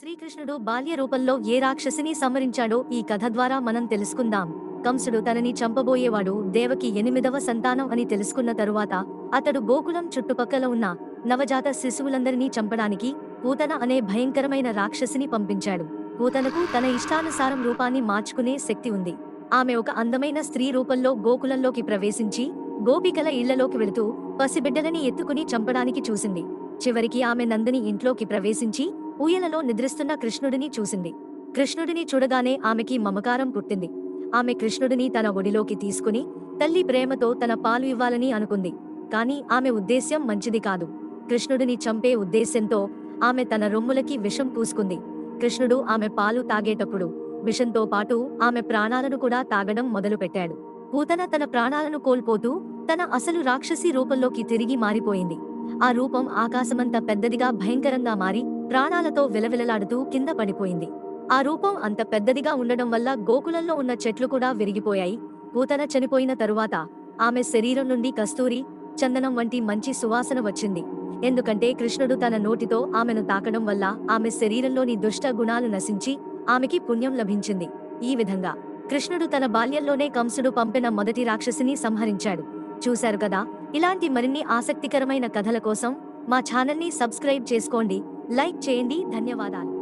శ్రీకృష్ణుడు బాల్య రూపంలో ఏ రాక్షసిని సంహరించాడో ఈ కథ ద్వారా మనం తెలుసుకుందాం. కంసుడు తనని చంపబోయేవాడు దేవకి ఎనిమిదవ సంతానం అని తెలుసుకున్న తరువాత అతడు గోకులం చుట్టుపక్కల ఉన్న నవజాత శిశువులందరినీ చంపడానికి కూతన అనే భయంకరమైన రాక్షసిని పంపించాడు. కూతనకు తన ఇష్టానుసారం రూపాన్ని మార్చుకునే శక్తి ఉంది. ఆమె ఒక అందమైన స్త్రీ రూపంలో గోకులంలోకి ప్రవేశించి గోపికల ఇళ్ళలోకి వెళుతూ పసిబిడ్డలని ఎత్తుకుని చంపడానికి చూసింది. చివరికి ఆమె నందిని ఇంట్లోకి ప్రవేశించి ఊయలలో నిద్రిస్తున్న కృష్ణుడిని చూసింది. కృష్ణుడిని చూడగానే ఆమెకి మమకారం పుట్టింది. ఆమె కృష్ణుడిని తన ఒడిలోకి తీసుకుని తల్లి ప్రేమతో తన పాలు ఇవ్వాలని అనుకుంది. కాని ఆమె ఉద్దేశ్యం మంచిది కాదు. కృష్ణుడిని చంపే ఉద్దేశ్యంతో ఆమె తన రొమ్ములకి విషం పూసుకుంది. కృష్ణుడు ఆమె పాలు తాగేటప్పుడు విషంతో పాటు ఆమె ప్రాణాలను కూడా తాగడం మొదలుపెట్టాడు. పూతన తన ప్రాణాలను కోల్పోతూ తన అసలు రాక్షసి రూపంలోకి తిరిగి మారిపోయింది. ఆ రూపం ఆకాశమంత పెద్దదిగా భయంకరంగా మారి ప్రాణాలతో విలవిలలాడుతూ కింద పడిపోయింది. ఆ రూపం అంత పెద్దదిగా ఉండడం వల్ల గోకులంలో ఉన్న చెట్లు కూడా విరిగిపోయాయి. పూతన చనిపోయిన తరువాత ఆమె శరీరం నుండి కస్తూరి చందనం వంటి మంచి సువాసన వచ్చింది. ఎందుకంటే కృష్ణుడు తన నోటితో ఆమెను తాకడం వల్ల ఆమె శరీరంలోని దుష్ట గుణాలు నశించి ఆమెకి పుణ్యం లభించింది. ఈ విధంగా కృష్ణుడు తన బాల్యంలోనే కంసుడు పంపిన మొదటి రాక్షసిని సంహరించాడు. చూశారు కదా ఇలాంటి మరిన్ని ఆసక్తికరమైన కథల కోసం మా ఛానల్ని సబ్స్క్రైబ్ చేసుకోండి. లైక్ చేయండి. ధన్యవాదాలు.